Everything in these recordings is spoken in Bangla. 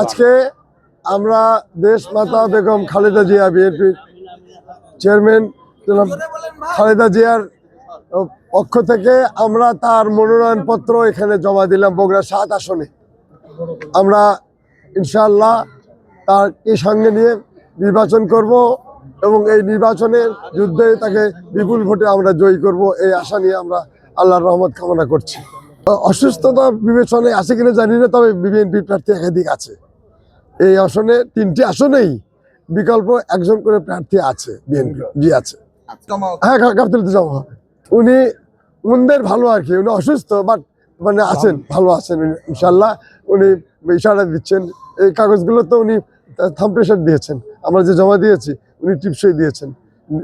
আজকে আমরা দেশ মাতা বেগম খালেদা জিয়া বিএনপির চেয়ারম্যান খালেদা জিয়ার পক্ষ থেকে আমরা তার মনোনয়নপত্র এখানে জমা দিলাম বগুড়া সাত আসনে। আমরা ইনশাআল্লাহ তাকে সঙ্গে নিয়ে নির্বাচন করব এবং এই নির্বাচনের যুদ্ধে তাকে বিপুল ভোটে আমরা জয়ী করব এই আশা নিয়ে আমরা আল্লাহর রহমত কামনা করছি। অসুস্থতা বিবেচনায় আছে কিনা জানি না, তবে বিএনপি প্রার্থী একাধিক আছে। এই আসনে তিনটি আসনেই বিকল্প একজন করে প্রার্থী আছে বিএনপি জি আছে। হ্যাঁ গাবতলিতে জমা হবে উনি উনদের ভালো আর কি উনি অসুস্থ বাট মানে আছেন ভালো। আছেন ইনশাল্লাহ উনি ইশারা দিচ্ছেন। এই কাগজগুলো তো উনি থাম প্রেশার দিয়েছেন। আমরা যে জমা দিয়েছি উনি টিপসই দিয়েছেন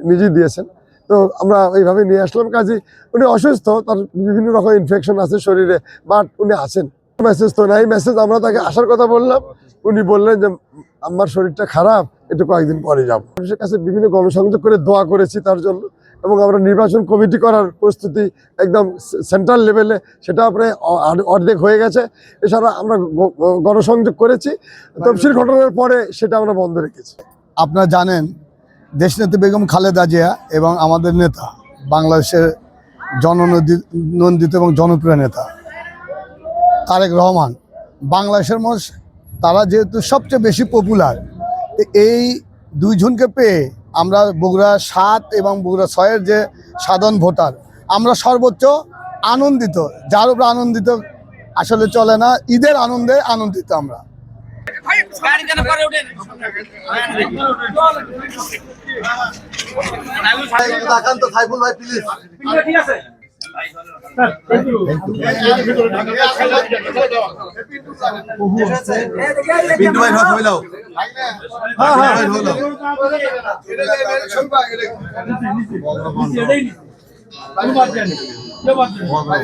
নিজেই দিয়েছেন। তো আমরা এইভাবে নিয়ে আসলাম। কাজে উনি অসুস্থ তার বিভিন্ন রকম ইনফেকশন আছে শরীরে বাট উনি আছেন। মেসেজ তো নাই মেসেজ আমরা তাকে আসার কথা বললাম। উনি বললেন যে, আমার শরীরটা খারাপ, একটু কয়েকদিন পরে যাব। মানুষের কাছে বিভিন্ন গণসংযোগ করে দোয়া করেছি তার জন্য, এবং আমরা নির্বাচন কমিটি করার প্রস্তুতি একদম সেন্ট্রাল লেভেলে, সেটা প্রায় অর্ধেক হয়ে গেছে। এছাড়া আমরা গণসংযোগ করেছি। তফসিল ঘটনার পরে সেটা আমরা বন্ধ রেখেছি। আপনারা জানেন, দেশনেত্রী বেগম খালেদা জিয়া এবং আমাদের নেতা, বাংলাদেশের জননন্দিত নন্দিত এবং জনপ্রিয় নেতা। তারেক রহমান। বাংলাদেশের মানুষ, তারা যেহেতু সবচেয়ে বেশি পপুলার এই দুইজনকে পেয়ে আমরা বগুড়া সাত এবং বগুড়া ছয়ের যে সাধারণ ভোটার, আমরা সর্বোচ্চ আনন্দিত। যার উপরে আনন্দিত আসলে চলে না, ঈদের আনন্দে আনন্দিত আমরা। ঠিক আছে পিন্টু ভাই হাত হইলাও মামা বলতো মামা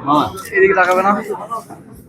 মামা এদিকে তাকাবে না?